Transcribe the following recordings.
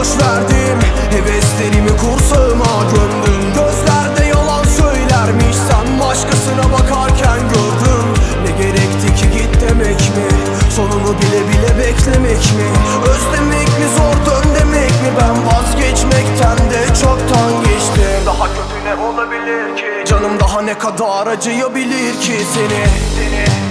boş verdim. Heveslerimi kursağıma gömdüm. Gözlerde yalan söylermiş. Sen başkasına bakarken gördüm. Ne gerekti ki git demek mi? Sonunu bile bile beklemek mi? Özlemek mi zor dön demek mi? Ben vazgeçmekten de çoktan geçtim. Daha kötü ne olabilir ki? Canım daha ne kadar acıyabilir ki seni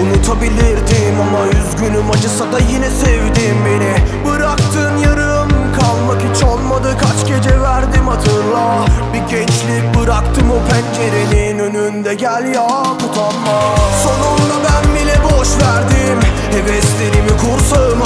Unutabilirdim ama üzgünüm acısa da yine sevdim beni. Bıraktın yarım kalmak hiç olmadı. Kaç gece verdim hatırla. Bir gençlik bıraktım o pencerenin önünde. Gel ya utanma. Sonunda ben bile boş verdim. Heveslerimi kursağıma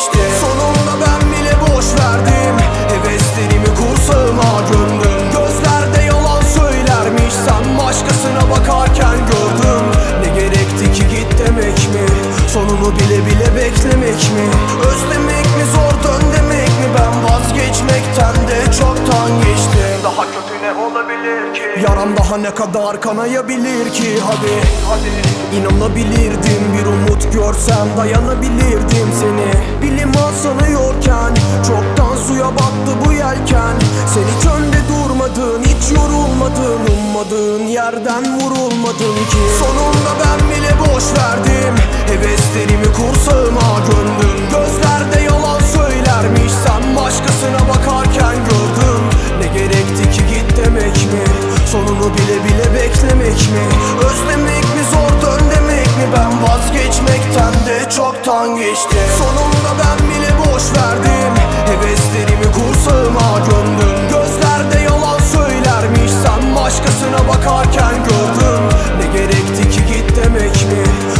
geçtim Sonunda ben bile boş verdim. Heveslerimi kursağıma gömdüm. Gözlerde yalan söylermiş. Sen başkasına bakarken gördüm. Ne gerekti ki git demek mi? Sonunu bile bile beklemek mi? Özlemek mi zor dön demek mi? Ben vazgeçmekten de çoktan geçtim. Daha kötü ne olabilir ki? Yaram daha ne kadar kanayabilir ki? Hadi hadi. İnanabilirdim. Bir umut görsem dayanabilirdim seni Sanıyorken Çoktan suya battı bu yelken. Sen hiç önde durmadın hiç yorulmadın Ummadığın yerden vurulmadın ki. Sonunda ben bile boş verdim Heveslerimi kursağıma gömdüm. Gözlerde yalan söylermiş Sen başkasına bakarken gördüm. Ne gerekti ki git demek mi? Sonunu bile bile beklemek mi? Özlemek mi zor dön demek mi? Ben vazgeçmekten de çoktan geçtim. Sonunda ben